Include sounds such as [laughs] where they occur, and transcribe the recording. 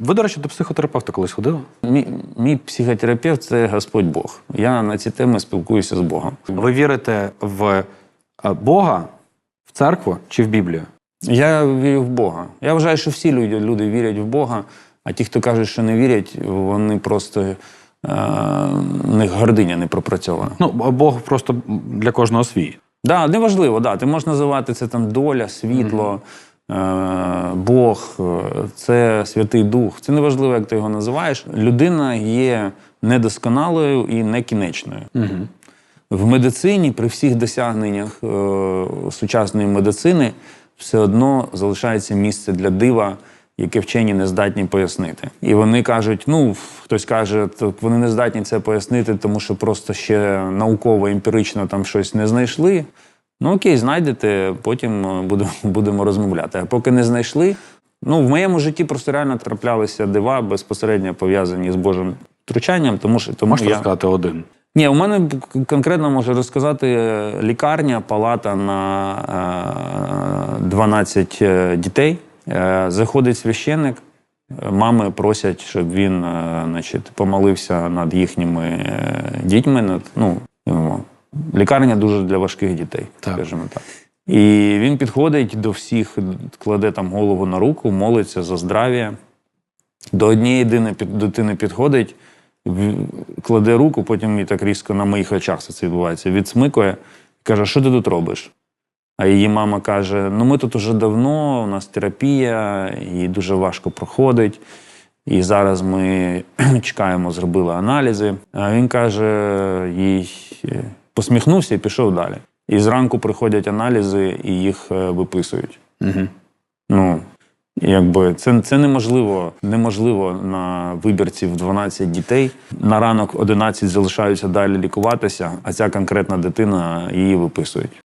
Ви, до речі, до психотерапевта колись ходили? Мій, мій психотерапевт це Господь Бог. Я на ці теми спілкуюся з Богом. Ви вірите в е, Бога, в церкву чи в Біблію? Я вірю в Бога. Я вважаю, що всі люди, люди вірять в Бога, а ті, хто кажуть, що не вірять, вони просто е, в них гординя не пропрацьована. Ну, Бог просто для кожного свій. Да, неважливо, да. Ти можеш називати це там доля, світло, е, Бог, е, це Святий Дух. Це неважливо, як ти його називаєш. Людина є недосконалою і некінечною. В медицині, при всіх досягненнях е, сучасної медицини, все одно залишається місце для дива, яке вчені не здатні пояснити. І вони кажуть: ну, хтось каже, «Так вони не здатні це пояснити, тому що просто ще науково, емпірично там щось не знайшли. Ну окей, знайдете, потім е, будемо, [laughs] будемо розмовляти. А поки не знайшли. Ну, в моєму житті просто реально траплялися дива безпосередньо пов'язані з Божим втручанням, тому що тому Можете я... розказати один? Ні, у мене конкретно можу розказати е, лікарня, палата на е, 12 е, дітей. Заходить священник, мами просять, щоб він значить, помолився над їхніми дітьми. Над, ну, лікарня дуже для важких дітей, Так. скажімо так. І він підходить до всіх, кладе там голову на руку, молиться за здрав'я. До однієї дитини підходить, кладе руку, потім і так різко на моїх очах це відбувається. Відсмикує і каже: що ти тут робиш? А її мама каже: Ну, ми тут уже давно, у нас терапія, і дуже важко проходить. І зараз ми [clears throat] чекаємо, зробили аналізи. А він каже, їй посміхнувся і пішов далі. І зранку приходять аналізи і їх е, виписують. Угу. Ну, якби це, це неможливо, неможливо на вибірців в 12 дітей. На ранок 11 залишаються далі лікуватися, а ця конкретна дитина її виписують.